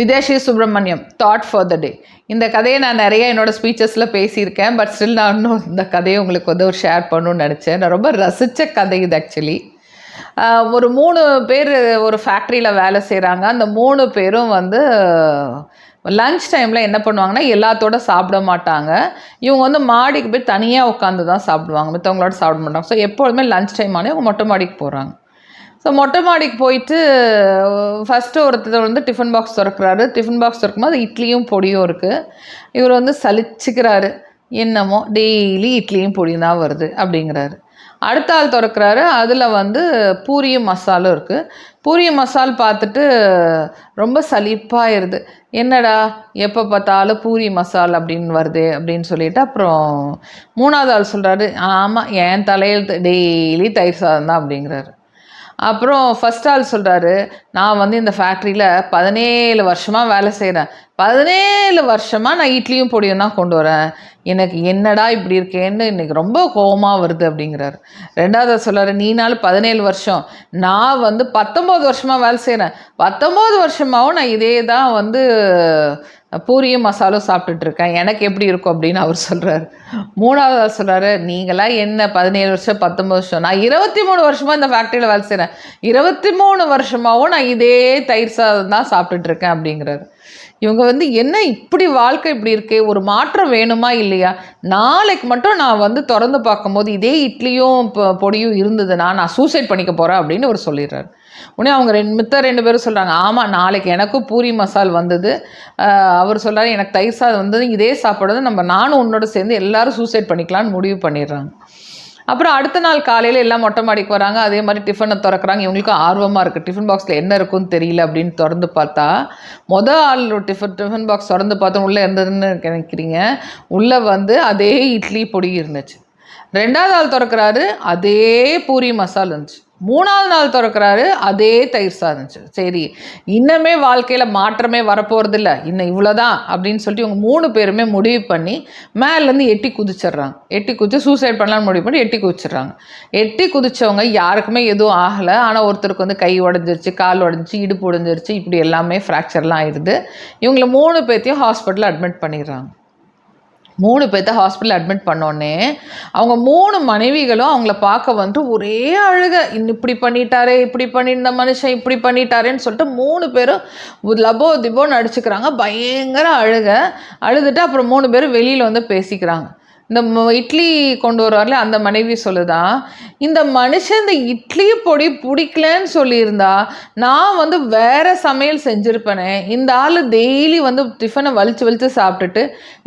Videshi Subramaniam thought for the day இந்த கதையை நான் நிறைய என்னோடய ஸ்பீச்சஸில் பேசியிருக்கேன் பட் ஸ்டில் நான் இன்னும் இந்த கதையை உங்களுக்கு வந்து ஒரு ஷேர் பண்ணணும்னு நினச்சேன். நான் ரொம்ப ரசித்த கதை இது ஆக்சுவலி ஒரு மூணு பேர் ஒரு ஃபேக்ட்ரியில் வேலை செய்கிறாங்க அந்த மூணு பேரும் வந்து லஞ்ச் டைமில் என்ன பண்ணுவாங்கன்னா எல்லாத்தோட சாப்பிட மாட்டாங்க. இவங்க வந்து மாடிக்கு போய் தனியாக உட்காந்து தான் சாப்பிடுவாங்க. மற்றவங்களோட சாப்பிட மாட்டாங்க. ஸோ எப்பொழுதுமே லஞ்ச் டைம் ஆனால் இவங்க மொட்டை மாடிக்கு போகிறாங்க ஸோ மொட்டை மாடிக்கு போயிட்டு ஃபஸ்ட்டு ஒருத்தர் வந்து டிஃபன் பாக்ஸ் திறக்கிறாரு. டிஃபன் பாக்ஸ் திறக்கும்போது இட்லியும் பொடியும் இருக்குது இவர் வந்து சலிச்சுக்கிறாரு. என்னமோ டெய்லி இட்லியும் பொடியும் தான் வருது அப்படிங்கிறாரு. அடுத்த ஆள் திறக்கிறாரு. அதில் வந்து பூரியும் மசாலும் இருக்குது பூரியும் மசால் பார்த்துட்டு ரொம்ப சலிப்பாயிருது. என்னடா எப்போ பார்த்தாலும் பூரி மசால் அப்படின்னு வருது அப்படின்னு சொல்லிட்டு அப்புறம் மூணாவது ஆள் சொல்கிறாரு ஆமாம் என் தலையில் டெய்லி தயிர் சாதம் தான் அப்படிங்கிறாரு. அப்புறம் ஃபஸ்ட் ஆள் சொல்கிறாரு நான் வந்து இந்த ஃபேக்ட்ரியில் பதினேழு வருஷமாக வேலை செய்கிறேன் பதினேழு வருஷமாக நான் இட்லியும் பொடியும் தான் கொண்டு வரேன். எனக்கு என்னடா இப்படி இருக்கேன்னு இன்றைக்கி ரொம்ப கோபமாக வருது அப்படிங்கிறாரு. ரெண்டாவது சொல்கிறாரு நீனாலும் பதினேழு வருஷம். நான் வந்து பத்தொம்போது வருஷமாக வேலை செய்கிறேன் பத்தொம்போது வருஷமாகவும் நான் இதே தான் வந்து பூரியும் மசாலும் சாப்பிட்டுட்ருக்கேன் எனக்கு எப்படி இருக்கும்? அப்படின்னு அவர் சொல்கிறார் மூணாவது சொல்கிறாரு நீங்களாம் என்ன பதினேழு வருஷம் பத்தொம்பது வருஷம்? நான் இருபத்தி மூணு வருஷமாக இந்த ஃபேக்ட்ரியில் வேலை செய்கிறேன் இருபத்தி மூணு வருஷமாகவும் நான் இதே தயிர் சாதம் தான் சாப்பிட்டுட்ருக்கேன் அப்படிங்கிறாரு. இவங்க வந்து என்ன இப்படி வாழ்க்கை இப்படி இருக்கே? ஒரு மாற்றம் வேணுமா இல்லையா? நாளைக்கு மட்டும் நான் வந்து திறந்து பார்க்கும்போது இதே இட்லியும் பொடியும் இருந்ததுன்னா நான் சூசைட் பண்ணிக்க போகிறேன் அப்படின்னு அவர் சொல்லிடுறாரு. உடனே அவங்க ரெண்டு மித்த ரெண்டு பேரும் சொல்கிறாங்க ஆமாம் நாளைக்கு எனக்கும் பூரி மசால் வந்தது. அவர் சொல்கிறார் எனக்கு தயிர் சாதம் வந்தது இதே சாப்பிட்றது நம்ம நானும் உன்னோட சேர்ந்து எல்லோரும் சூசைட் பண்ணிக்கலான்னு முடிவு பண்ணிடுறாங்க. அப்புறம் அடுத்த நாள் காலையில் எல்லாம் மொட்டை மாடிக்கு வராங்க. அதே மாதிரி டிஃபனை திறக்கிறாங்க. இவங்களுக்கும் ஆர்வமாக இருக்குது டிஃபன் பாக்ஸில் என்ன இருக்குன்னு தெரியல அப்படின்னு திறந்து பார்த்தா மொதல் ஆள் டிஃபன் டிஃபன் பாக்ஸ் திறந்து பார்த்தோம். உள்ளே இருந்ததுன்னு நினைக்கிறீங்க? உள்ளே வந்து அதே இட்லி பொடி இருந்துச்சு. ரெண்டாவது ஆள் திறக்கிறாரு. அதே பூரி மசால் இருந்துச்சு. மூணாவது நாள் திறக்கிறாரு அதே தயிர் சாதம். சரி இன்னமே வாழ்க்கையில் மாற்றமே வரப்போகிறது இல்லை இன்னும் இவ்வளோதான் அப்படின்னு சொல்லிட்டு இவங்க மூணு பேருமே முடிவு பண்ணி மேலேருந்து எட்டி குதிச்சிடுறாங்க. எட்டி குதிச்சு சூசைட் பண்ணலான்னு முடிவு பண்ணி எட்டி குதிச்சிடுறாங்க. எட்டி குதிச்சவங்க யாருக்குமே எதுவும் ஆகலை. ஆனால் ஒருத்தருக்கு வந்து கை உடஞ்சிருச்சு கால் உடஞ்சிச்சு இடுப்பு உடஞ்சிருச்சு இப்படி எல்லாமே ஃப்ராக்சர்லாம் ஆயிடுது இவங்களை மூணு பேர்த்தையும் ஹாஸ்பிட்டலில் அட்மிட் பண்ணிடுறாங்க. மூணு பேர்த்த ஹாஸ்பிட்டல் அட்மிட் பண்ணோடனே அவங்க மூணு மனைவிகளும் அவங்கள பார்க்க வந்துட்டு ஒரே அழுக. இன்னும் இப்படி பண்ணிட்டாரே இப்படி பண்ணி இந்த மனுஷன் இப்படி பண்ணிட்டாரேன்னு சொல்லிட்டு மூணு பேரும் லபோ திபோன்னு அடிச்சுக்கிறாங்க. பயங்கர அழுக. அழுதுட்டு அப்புறம் மூணு பேரும் வெளியில் வந்து பேசிக்கிறாங்க. இந்த இட்லி கொண்டு வருவார்ல அந்த மனைவி சொல்லுதான் இந்த மனுஷன் இந்த இட்லி பொடி பிடிக்கலன்னு சொல்லியிருந்தா நான் வந்து வேறு சமையல் செஞ்சுருப்பேனே இந்த ஆள் டெய்லி வந்து டிஃபனை வலிச்சு வலிச்சு சாப்பிட்டுட்டு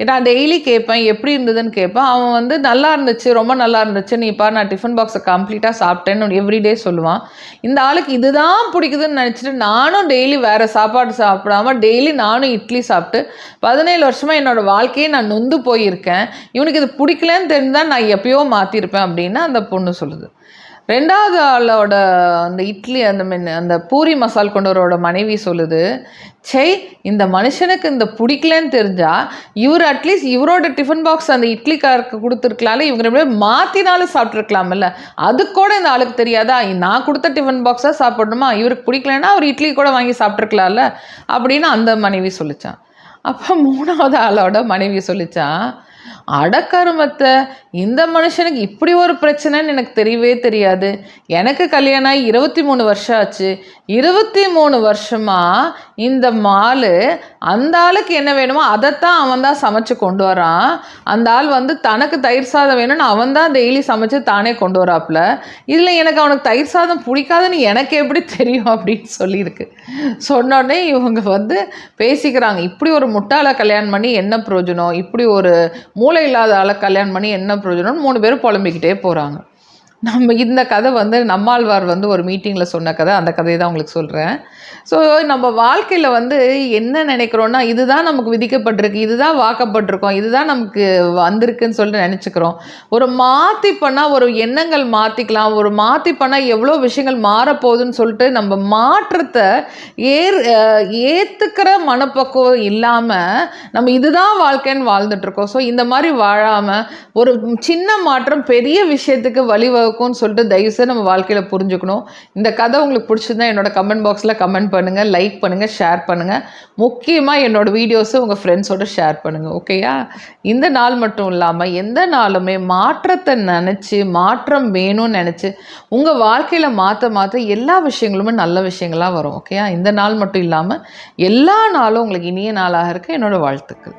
நான் டெய்லி கேட்பேன் எப்படி இருந்ததுன்னு கேட்பேன். அவன் வந்து நல்லா இருந்துச்சு ரொம்ப நல்லா இருந்துச்சு நீ பார் நான் டிஃபன் பாக்ஸை கம்ப்ளீட்டாக சாப்பிட்டேன்னு எவ்ரிடே சொல்லுவான். இந்த ஆளுக்கு இதுதான் பிடிக்குதுன்னு நினச்சிட்டு நானும் டெய்லி வேறு சாப்பாடு சாப்பிடாம டெய்லி நானும் இட்லி சாப்பிட்டு பதினேழு வருஷமாக என்னோடய வாழ்க்கையை நான் நொந்து போயிருக்கேன். இவனுக்கு இது பிடிக்கலன்னு தெரிஞ்சால் நான் எப்பயோ மாற்றிருப்பேன் அப்படின்னு அந்த பொண்ணு சொல்லுது. ரெண்டாவது ஆளோட அந்த இட்லி அந்த மென் அந்த பூரி மசால் கொண்டவரோட மனைவி சொல்லுது செய் இந்த மனுஷனுக்கு இந்த பிடிக்கலன்னு தெரிஞ்சால் இவர் அட்லீஸ்ட் இவரோட டிஃபன் பாக்ஸ் அந்த இட்லிக்காரருக்கு கொடுத்துருக்கலாம்ல இவங்க ரெண்டு மாற்றினாலும் சாப்பிட்ருக்கலாம்ல அது கூட இந்த ஆளுக்கு தெரியாதா? நான் கொடுத்த டிஃபன் பாக்ஸாக சாப்பிடணுமா? இவருக்கு பிடிக்கலன்னா அவர் இட்லி கூட வாங்கி சாப்பிட்ருக்கலாம்ல அப்படின்னு அந்த மனைவி சொல்லிச்சான். அப்போ மூணாவது ஆளோட மனைவி சொல்லிச்சான் அடக்கருமத்தை இந்த மனுஷனுக்கு இப்படி ஒரு பிரச்சனைன்னு எனக்கு தெரியவே தெரியாது. எனக்கு கல்யாணம் ஆகி இருபத்தி மூணு வருஷம் ஆச்சு. இருபத்தி மூணு வருஷமாக இந்த மாலு அந்த ஆளுக்கு என்ன வேணுமோ அதைத்தான் அவன் தான் சமைச்சு கொண்டு வரான். அந்த ஆள் வந்து தனக்கு தயிர் சாதம் வேணும்னு அவன் தான் டெய்லி சமைச்சு தானே கொண்டு வராப்புல. இதில் எனக்கு அவனுக்கு தயிர் சாதம் பிடிக்காதுன்னு எனக்கு எப்படி தெரியும் அப்படின்னு சொல்லியிருக்கு. சொன்னோடனே இவங்க வந்து பேசிக்கிறாங்க இப்படி ஒரு முட்டாளை கல்யாணம் பண்ணி என்ன பிரயோஜனம்? இப்படி ஒரு மூளை இல்லாத ஆளை கல்யாணம் பண்ணி என்ன பிரயோஜனம்னு மூணு பேரும் புலம்பிக்கிட்டே போகிறாங்க நம்ம இந்த கதை வந்து நம்மாழ்வார் வந்து ஒரு மீட்டிங்கில் சொன்ன கதை அந்த கதையை தான் உங்களுக்கு சொல்கிறேன் ஸோ நம்ம வாழ்க்கையில் வந்து என்ன நினைக்கிறோன்னா இதுதான் நமக்கு விதிக்கப்பட்டிருக்கு இதுதான் வாக்கப்பட்டிருக்கோம் இதுதான் நமக்கு வந்திருக்குன்னு சொல்லிட்டு நினச்சிக்கிறோம். ஒரு மாற்றி பண்ணால் ஒரு எண்ணங்கள் மாற்றிக்கலாம் ஒரு மாற்றி பண்ணால் எவ்வளோ விஷயங்கள் மாறப்போகுதுன்னு சொல்லிட்டு நம்ம மாற்றத்தை ஏர் ஏற்றுக்கிற மனப்பக்குவம் இல்லாமல் நம்ம இதுதான் வாழ்க்கைன்னு வாழ்ந்துட்டுருக்கோம் ஸோ இந்த மாதிரி வாழாமல் ஒரு சின்ன மாற்றம் பெரிய விஷயத்துக்கு வழிவகு இருக்கும்னு சொல்லிட்டு தயவுசெய்து நம்ம வாழ்க்கையில் புரிஞ்சுக்கணும். இந்த கதை உங்களுக்கு பிடிச்சிருந்தா என்னோட கமெண்ட் பாக்ஸில் கமெண்ட் பண்ணுங்கள் லைக் பண்ணுங்கள் ஷேர் பண்ணுங்கள் முக்கியமாக என்னோடய வீடியோஸை உங்கள் ஃப்ரெண்ட்ஸோட ஷேர் பண்ணுங்கள் ஓகேயா இந்த நாள் மட்டும் இல்லாமல் எந்த நாளுமே மாற்றத்தை நினச்சி மாற்றம் வேணும்னு நினச்சி உங்கள் வாழ்க்கையில் மாற்ற மாற்ற எல்லா விஷயங்களுமே நல்ல விஷயங்களாக வரும் ஓகேயா இந்த நாள் மட்டும் இல்லாமல் எல்லா நாளும் உங்களுக்கு இனிய நாளாக இருக்க என்னோடய வாழ்த்துக்கள்.